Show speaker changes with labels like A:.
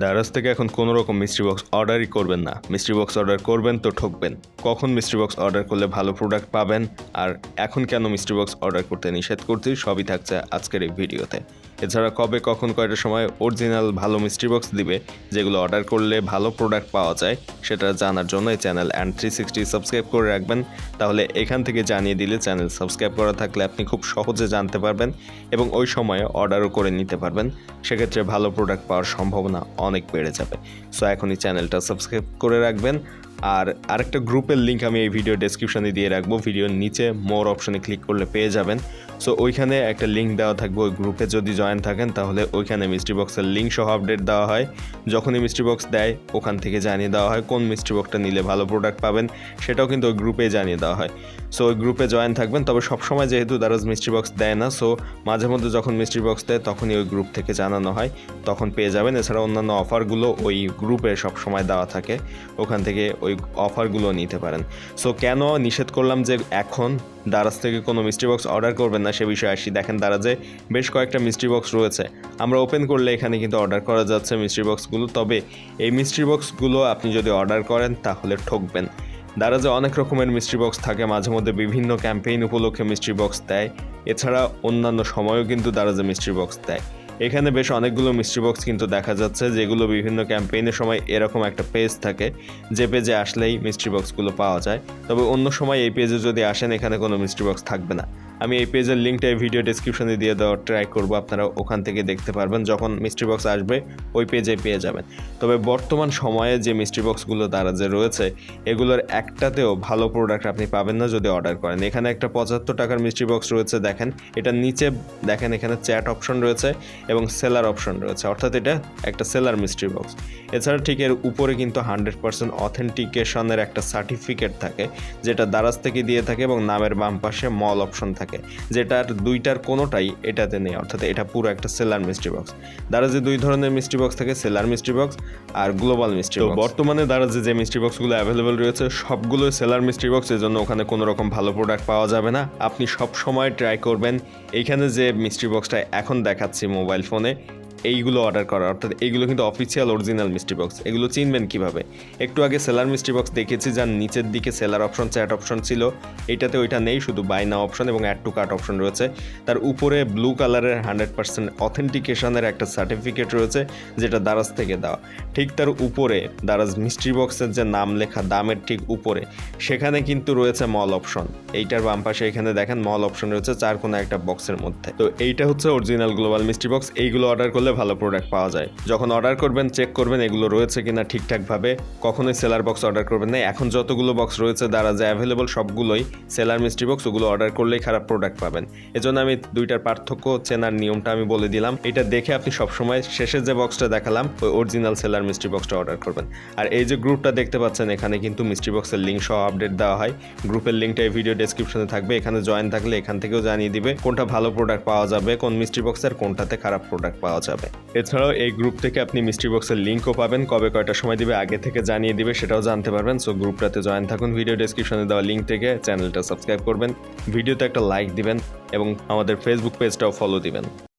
A: দারাজ থেকে এখন কোনো রকম মিস্ট্রি বক্স অর্ডারই করবেন না। মিস্ট্রি বক্স অর্ডার করবেন তো ঠকবেন। কখন মিস্ট্রি বক্স অর্ডার করলে ভালো প্রোডাক্ট পাবেন? আর এখন কেন মিস্ট্রি বক্স অর্ডার করতে নিষেধ করছি? সবই থাকছে আজকের এই ভিডিওতে। এছাড়া কবে কখন কয়টার সময় অরিজিনাল ভালো মিস্ট্রি বক্স দিবে, যেগুলো অর্ডার করলে ভালো প্রোডাক্ট পাওয়া যায়, সেটা জানার জন্য এই channel and three sixty subscribe করে রাখবেন। তাহলে এখান থেকে জানিয়ে দিলে চ্যানেল সাবস্ক্রাইব করা থাকলে আপনি খুব সহজে জানতে পারবেন এবং ওই সময়ে অর্ডারও করে নিতে পারবেন। সেক্ষেত্রে ভালো প্রোডাক্ট পাওয়ার সম্ভাবনা অনেক বেড়ে যাবে। সো এখনই চ্যানেলটা সাবস্ক্রাইব করে রাখবেন। আর আরেকটা গ্রুপের লিঙ্ক আমি এই ভিডিও ডেসক্রিপশনে দিয়ে রাখব। ভিডিওর নিচে মোর অপশনে ক্লিক করলে পেয়ে যাবেন। সো ওইখানে একটা লিঙ্ক দেওয়া থাকবে ওই গ্রুপে যদি জয়েন থাকেন, তাহলে ওইখানে মিস্ট্রি বক্সের লিঙ্ক সহ আপডেট দেওয়া হয়। যখনই মিস্ট্রি বক্স দেয়, ওখান থেকে জানিয়ে দেওয়া হয় কোন মিস্ট্রি বক্সটা নিলে ভালো প্রোডাক্ট পাবেন, সেটাও কিন্তু ওই গ্রুপে জানিয়ে দেওয়া হয়। সো ওই গ্রুপে জয়েন থাকবেন, তবে সবসময় যেহেতু দারাজ মিস্ট্রি বক্স দেয় না সো মাঝে মধ্যে যখন মিস্ট্রি বক্স দেয়, তখনই ওই গ্রুপ থেকে জানানো হয়। তখন পেয়ে যাবেন। এছাড়া অন্যান্য অফারগুলো ওই গ্রুপে সবসময় দেওয়া থাকে। ওখান থেকে ওই অফারগুলো নিতে পারেন। সো কেন নিষেধ করলাম যে এখন দারাজ থেকে কোনো মিস্ট্রি বক্স অর্ডার করবেন না সে বিষয়ে আসি। দেখেন দারাজে বেশ কয়েকটা মিস্ট্রি বক্স রয়েছে। আমরা ওপেন করলে এখানে কিন্তু অর্ডার করা যাচ্ছে মিস্ট্রি বক্সগুলো। তবে এই মিস্ট্রি বক্সগুলো আপনি যদি অর্ডার করেন, তাহলে ঠকবেন। দারাজে অনেক রকমের মিস্ট্রি বক্স থাকে। মাঝে মধ্যে বিভিন্ন ক্যাম্পেইন উপলক্ষে মিস্ট্রি বক্স দেয়। এছাড়া অন্যান্য সময়ও কিন্তু দারাজে মিস্ট্রি বক্স দেয়। এখানে বেশ অনেকগুলো মিস্ট্রি বক্স কিন্তু দেখা যাচ্ছে, যেগুলো বিভিন্ন ক্যাম্পেইনের সময় এরকম একটা পেজ থাকে, যে পেজে আসলেই মিস্ট্রি বক্সগুলো পাওয়া যায়। তবে অন্য সময় এই পেজে যদি আসেন, এখানে কোনো মিস্ট্রি বক্স থাকবে না। আমি এই পেজের লিঙ্কটা এই ভিডিও ডিসক্রিপশনে দিয়ে দেওয়ার ট্রাই করব, আপনারা ওখান থেকে দেখতে পারবেন যখন মিস্ট্রি বক্স আসবে, ওই পেজে পেয়ে যাবেন। তবে বর্তমান সময়ে যে মিস্ট্রি বক্সগুলো তারা যে রয়েছে, এগুলোর একটাতেও ভালো প্রোডাক্ট আপনি পাবেন না যদি অর্ডার করেন। এখানে একটা পঁচাত্তর টাকার মিস্ট্রি বক্স রয়েছে, দেখেন। এটার নিচে, দেখেন, এখানে চ্যাট অপশন রয়েছে এবং সেলার অপশন রয়েছে। অর্থাৎ এটা একটা সেলার মিস্ট্রি বক্স এছাড়া ঠিক এর উপরে কিন্তু হান্ড্রেড পার্সেন্ট অথেন্টিকেশনের একটা সার্টিফিকেট থাকে, যেটা দারাজ থেকে দিয়ে থাকে এবং নামের বাম পাশে মল অপশন থাকে। যেটার দুইটার কোনোটাই এটাতে নেই অর্থাৎ এটা পুরো একটা সেলার মিস্ট্রি বক্স। দ্বারা যে দুই ধরনের মিস্ট্রি বক্স থাকে সেলার মিস্ট্রি বক্স আর গ্লোবাল মিস্ট্রি বক্স। বর্তমানে দ্বারা যে মিস্ট্রি বক্সগুলো অ্যাভেলেবেল রয়েছে সবগুলো সেলার মিস্ট্রি বক্স এজন্য ওখানে কোনো রকম ভালো প্রোডাক্ট পাওয়া যাবে না। আপনি সব সময় ট্রাই করবেন। এখানে যে মিস্ট্রি বক্সটা এখন দেখাচ্ছি মোবাইল ফোনে এইগুলো অর্ডার করা, অর্থাৎ এইগুলো কিন্তু অফিসিয়াল অরিজিনাল মিস্ট্রি বক্স এগুলো চিনবেন কীভাবে? একটু আগে সেলার মিস্ট্রি বক্স দেখেছি, যার নিচের দিকে সেলার অপশন চ্যাট অপশন ছিল। এটাতে ওইটা নেই, শুধু বাই না অপশন এবং অ্যাড টু কার্ট অপশন রয়েছে। তার উপরে ব্লু কালারের হান্ড্রেড পার্সেন্ট অথেন্টিকেশনের একটা সার্টিফিকেট রয়েছে, যেটা দারাজ থেকে দেওয়া। ঠিক তার উপরে, দারাজ মিস্ট্রি বক্সের যে নাম লেখা, দামের ঠিক উপরে, সেখানে কিন্তু রয়েছে মল অপশন এইটার বাম পাশে এখানে দেখেন মল অপশন রয়েছে চার কোনো একটা বক্সের মধ্যে। তো এইটা হচ্ছে অরিজিনাল গ্লোবাল মিস্ট্রি বক্স এইগুলো অর্ডার করলে ভালো প্রোডাক্ট পাওয়া যায়। যখন অর্ডার করবেন চেক করবেন এগুলো রয়েছে কিনা ঠিকঠাকভাবে, কখনোই সেলার বক্স অর্ডার করবেন না। এখন যতগুলো বক্স রয়েছে দ্বারা যে অ্যাভেলেবল সবগুলোই সেলার মিস্ট্রি বক্স ওগুলো অর্ডার করলেই খারাপ প্রোডাক্ট পাবেন। এজন্য আমি দুইটার পার্থক্য, চেনার নিয়মটা আমি বলে দিলাম। এটা দেখে আপনি সবসময় শেষে যে বক্সটা দেখালাম, ওই অরিজিনাল সেলার মিস্ট্রি বক্সটা অর্ডার করবেন। আর এই যে গ্রুপটা দেখতে পাচ্ছেন, এখানে কিন্তু মিস্ট্রি বক্সের লিঙ্ক সহ আপডেট দেওয়া হয়। গ্রুপের লিঙ্কটা এই ভিডিও ডেসক্রিপশনে থাকবে। এখানে জয়েন থাকলে এখান থেকেও জানিয়ে দিবে কোনটা ভালো প্রোডাক্ট পাওয়া যাবে, কোন মিস্ট্রি বক্সের কোনটাতে খারাপ প্রোডাক্ট পাওয়া যাবে এছাড়াও এই গ্রুপ থেকে আপনি মিস্ট্রি বক্সের লিঙ্কও পাবেন। কবে কয়টা সময় দিবে, আগে থেকে জানিয়ে দিবে, সেটাও জানতে পারবেন। সো গ্রুপটাতে জয়েন থাকুন। ভিডিও ডেসক্রিপশনে দেওয়া লিঙ্ক থেকে চ্যানেলটা সাবস্ক্রাইব করবেন। ভিডিওতে একটা লাইক দিবেন এবং আমাদের ফেসবুক পেজটাও ফলো দিবেন।